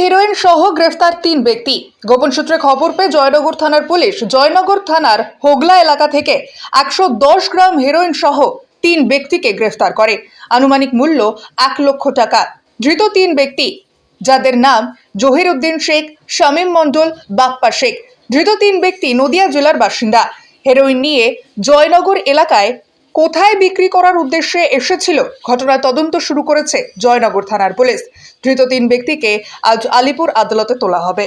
Heroin সহ গ্রেফতার তিন ব্যক্তি। গোপন সূত্রে খবর পেয়ে জয়নগর থানার পুলিশ জয়নগর থানার হোগলা এলাকা থেকে একশো দশ গ্রাম হেরোইন সহ তিন ব্যক্তিকে গ্রেফতার করে। আনুমানিক মূল্য এক লক্ষ টাকা। ধৃত তিন ব্যক্তি, যাদের নাম জহির উদ্দিন শেখ, শামীম মণ্ডল, বাপ্পা শেখ। ধৃত তিন ব্যক্তি নদিয়া জেলার বাসিন্দা। হেরোইন নিয়ে জয়নগর এলাকায় কোথায় বিক্রি করার উদ্দেশ্যে এসেছিল? ঘটনার তদন্ত শুরু করেছে জয়নগর থানার পুলিশ। ধৃত তিন ব্যক্তিকে আজ আলিপুর আদালতে তোলা হবে।